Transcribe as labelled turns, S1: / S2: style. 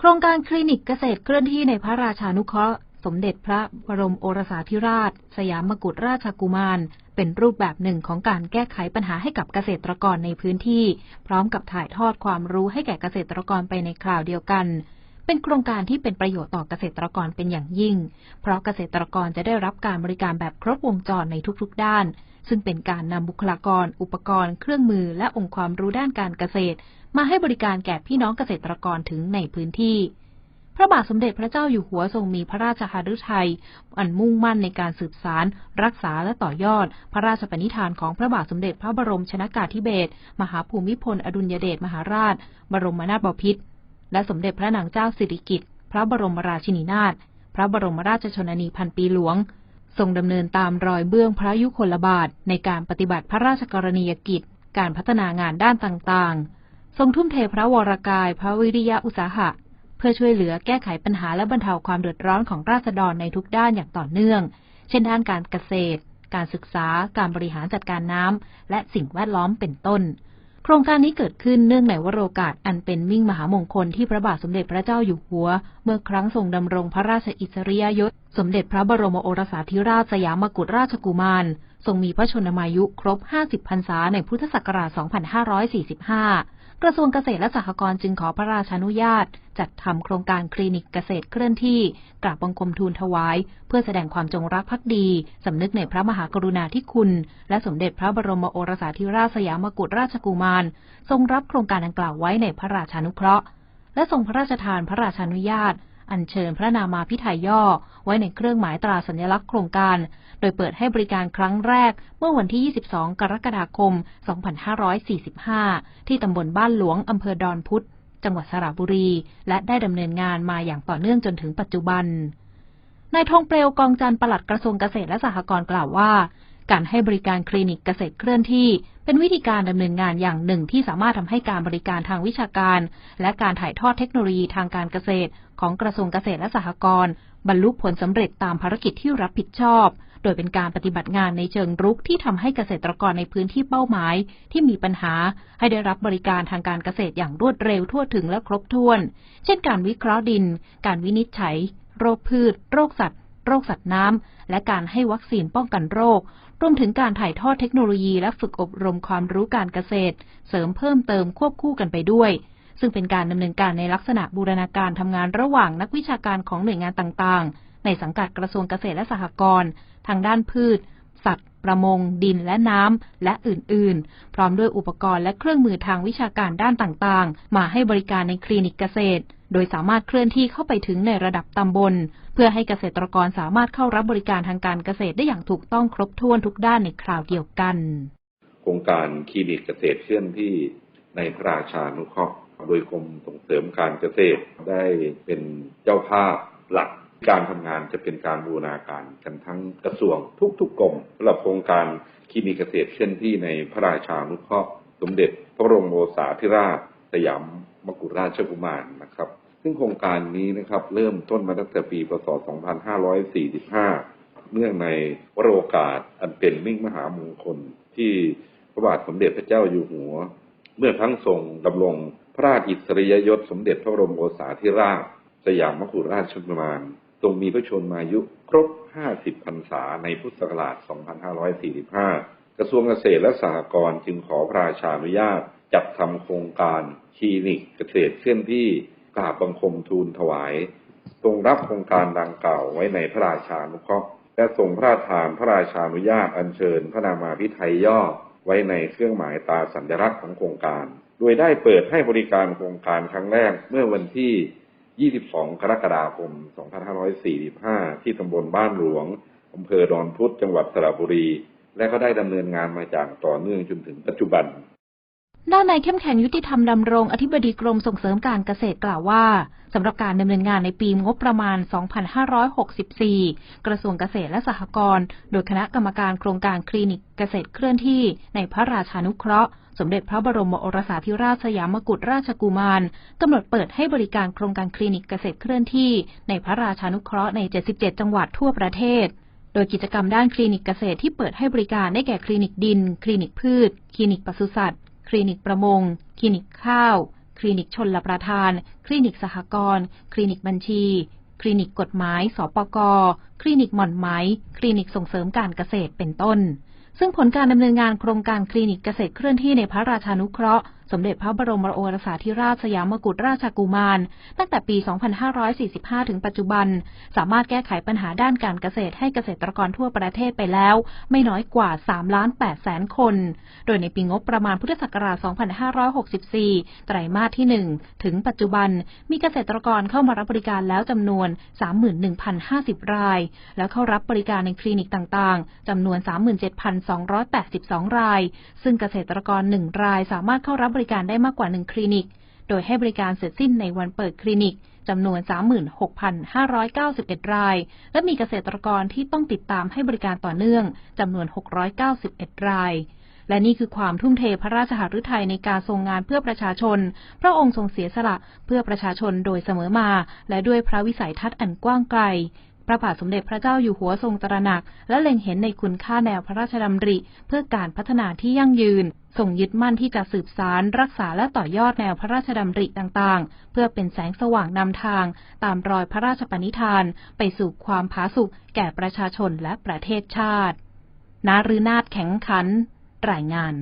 S1: โครงการคลินิกเกษตรเคลื่อนที่ในพระราชานุเคราะห์ สมเด็จพระบรมโอรสาธิราช สยามกุฎราชกุมาร เป็นรูปแบบหนึ่งของการแก้ไขปัญหาให้กับเกษตรกรในพื้นที่ พร้อมกับถ่ายทอดความรู้ให้แก่เกษตรกรไปในคราวเดียวกัน เป็นโครงการที่เป็นประโยชน์ต่อเกษตรกรเป็นอย่างยิ่ง เพราะเกษตรกรจะได้รับการบริการแบบครบวงจรในทุกๆ ด้าน ซึ่งเป็นการนำบุคลากร อุปกรณ์ เครื่องมือ และองค์ความรู้ด้านการเกษตร มาให้บริการแก่พี่น้องเกษตรกรถึงในพื้นที่พระบาทสมเด็จพระเจ้าอยู่หัวทรงมีพระราชหฤทัยอันมุ่งมั่นในการสืบสาร รักษาและต่อยอด พระราชปณิธานของพระบาทสมเด็จพระบรมชนากาธิเบศรมหาภูมิพล อดุลยเดชมหาราช บรมนาถบพิตร และสมเด็จพระนางเจ้าสิริกิติ์ พระบรมราชินีนาถ พระบรมราชชนนีพันปีหลวง ทรงดำเนินตามรอยเบื้องพระยุคลบาทในการปฏิบัติพระราชกรณียกิจ การพัฒนางานด้านต่างๆ ทรงทุ่มเทพระวรกาย พระวิริยะอุตสาหะ เพื่อช่วยเหลือแก้ไขปัญหาและบรรเทาความเดือดร้อนของราษฎรในทุกด้านอย่างต่อเนื่อง เช่นด้านการเกษตร การศึกษา การบริหารจัดการน้ำและสิ่งแวดล้อมเป็นต้น ครงการนี้เกิดขึ้นเนื่องในวโรกาสอันเป็นมิ่งมหามงคลที่พระบาทสมเด็จพระเจ้าอยู่หัว เมื่อครั้งทรงดำรงพระราชอิสริยยศ สมเด็จพระบรมโอรสาธิราชสยามกุฎราชกุมาร ทรงมีพระชนมายุครบ 50 พรรษาในพุทธศักราช 2545 กระทรวงเกษตรและสหกรณ์จึงขอพระราชานุญาต จัดทำโครงการคลินิกเกษตรเคลื่อนที่กราบบังคมทูลถวาย เพื่อแสดงความจงรักภักดีสำนึกในพระมหากรุณาธิคุณ และสมเด็จพระบรมโอรสาธิราชสยามกุฎราชกุมาร ทรงรับโครงการดังกล่าวไว้ในพระราชานุเคราะห์ และทรงพระราชทานพระราชานุญาต อัญเชิญพระนามาพิไทยย่อ ว้ในเครื่องหมายตราสัญลักษณ์โครงการ โดยเปิดให้บริการครั้งแรกเมื่อวันที่ 22 กรกฎาคม 2545 ที่ตำบลบ้านหลวงอำเภอดอนพุธจังหวัดสระบุรี และได้ดำเนินงานมาอย่างต่อเนื่องจนถึงปัจจุบันนายทองเปลวกองจันทร์ปลัดกระทรวงเกษตรและสหกรณ์กล่าวว่า การให้บริการคลินิกเกษตรเคลื่อนที่ เป็นวิธีการดำเนินงานอย่างหนึ่งที่สามารถทำให้การบริการทางวิชาการ และการถ่ายทอดเทคโนโลยีทางการเกษตร ของกระทรวงเกษตรและสหกรณ์ บรรลุผลสำเร็จตามภารกิจที่รับผิดชอบ โดยเป็นการปฏิบัติงานในเชิงรุกที่ทำให้เกษตรกรในพื้นที่เป้าหมาย ที่มีปัญหาให้ได้รับบริการทางการเกษตรอย่างรวดเร็วทั่วถึงและครบถ้วน เช่น การวิเคราะห์ดิน การวินิจฉัย โรคพืช โรคสัตว์ โรคสัตว์น้ำ และการให้วัคซีนป้องกันโรค รวมถึงการถ่ายทอดเทคโนโลยีและฝึกอบรมความรู้การเกษตร เสริมเพิ่มเติมควบคู่กันไปด้วย ซึ่งเป็นการดำเนินการในลักษณะบูรณาการทำงานระหว่างนักวิชาการของหน่วยงานต่างๆ ในสังกัดกระทรวงเกษตรและสหกรณ์ทางด้านพืช สัตว์ ประมง ดินและน้ำ และอื่นๆ พร้อมด้วยอุปกรณ์และเครื่องมือทางวิชาการด้านต่างๆ มาให้บริการในคลินิกเกษตร โดยสามารถเคลื่อนที่เข้าไปถึงในระดับตำบล เพื่อให้เกษตรกรสามารถเข้ารับบริการทางการเกษตรได้อย่างถูกต้องครบถ้วนทุกด้านในคราวเดียวกัน
S2: โครงการคลินิกเกษตรเคลื่อนที่ ในพระราชานุเคราะห์โดยกรมส่งเสริมการเกษตรได้เป็นเจ้าภาพหลักการทำงานจะเป็นการบูรณาการกันทั้งกระทรวงทุกๆกรมสำหรับโครงการคลินิกเกษตรเคลื่นที่ในพระราชานุเคราะห์สมเด็จพระบรมโอสาธิราชสยามมกุฎราชกุมารนะครับ ซึ่งโครงการนี้นะครับเริ่มต้นมาตั้งแต่ปีพศ 2545 เนื่องในวโรกาสอันเป็นมิ่งมหามงคลที่พระบาทสมเด็จพระเจ้าอยู่หัว เมื่อครั้งทรงดำรงพระราชอิสริยยศสมเด็จพระบรมโอรสาธิราช สยามมกุฎราชกุมารทรงมีพระชนมายุครบ 50 พรรษาในพุทธศักราช 2545 กระทรวงเกษตรและสหกรณ์จึงขอพระราชานุญาต จัดทำโครงการคลินิกเกษตรเคลื่อนที่กราบบังคมทูลถวาย ทรงรับโครงการดังกล่าวไว้ในพระราชานุเคราะห์และทรงพระราชทานพระราชานุญาตอัญเชิญพระนามาพิไทยย่อ ไว้ในเครื่องหมายตาสัญลักษณ์ของโครงการ โดยได้เปิดให้บริการโครงการครั้งแรกเมื่อวันที่ 22 กรกฎาคม 2545 ที่ตำบลบ้านหลวงอำเภอดอนพุธจังหวัดสระบุรี และก็ได้ดำเนินงานมาจากต่อเนื่องจนถึงปัจจุบัน
S1: ด้านนายเข้มแข็งยุติธรรมดำรง อธิบดีกรมส่งเสริมการเกษตรกล่าวว่าสำหรับการดำเนินงานในปีงบประมาณ 2564 กระทรวงเกษตรและสหกรณ์โดยคณะกรรมการโครงการคลินิกเกษตรเคลื่อนที่ในพระราชานุเคราะห์ สมเด็จพระบรมโอรสาธิราชสยามกุฎราชกุมารกำหนดเปิดให้บริการโครงการคลินิกเกษตรเคลื่อนที่ในพระราชานุเคราะห์ใน 77 จังหวัดทั่วประเทศโดยกิจกรรมด้านคลินิกเกษตรที่เปิดให้บริการได้แก่คลินิกดิน คลินิกพืช คลินิกปศุสัตว์ คลินิกประมง คลินิกข้าว คลินิกชนลประทาน คลินิกสหกรณ์ คลินิกบัญชี คลินิกกฎหมาย สปก คลินิกหม่อนไหม คลินิกส่งเสริมการเกษตร เป็นต้น ซึ่งผลการดำเนินงานโครงการคลินิกเกษตรเคลื่อนที่ในพระราชานุเคราะห์ สมเด็จพระบรมโอรสาธิราชสยามกุฎราชกุมาร ตั้งแต่ปี 2545 ถึงปัจจุบัน สามารถแก้ไขปัญหาด้านการเกษตรให้เกษตรกรทั่วประเทศไปแล้ว ไม่น้อยกว่า3ล้าน8แสนคน โดยในปีงบประมาณพุทธศักราช 2564 ไตรมาสที่ 1 ถึงปัจจุบัน มีเกษตรกรเข้ามารับบริการแล้วจำนวน 31,050 ราย แล้วเข้ารับบริการในคลินิกต่างๆจำนวน 37,282 ราย ซึ่งเกษตรกร 1 รายสามารถเข้ารับบริการได้มากกว่า 1 คลินิก โดยให้บริการเสร็จสิ้นในวันเปิดคลินิกจำนวน 36,591 ราย และมีเกษตรกรที่ต้องติดตามให้บริการต่อเนื่องจำนวน 691 ราย และนี่คือความทุ่มเทพระราชหฤทัยในการทรงงานเพื่อประชาชน พระองค์ทรงเสียสละเพื่อประชาชนโดยเสมอมา และด้วยพระวิสัยทัศน์อันกว้างไกล พระบาทสมเด็จพระเจ้าอยู่หัวทรงตระหนัก และเล็งเห็นในคุณค่าแนวพระราชดำริ เพื่อการพัฒนาที่ยั่งยืน ทรงยึดมั่นที่จะสืบสารรักษาและต่อยอดแนวพระราชดำริต่างๆ เพื่อเป็นแสงสว่างนำทาง ตามรอยพระราชปณิธาน ไปสู่ความผาสุกแก่ประชาชนและประเทศชาติ นารุนาถแข็งขัน รายงาน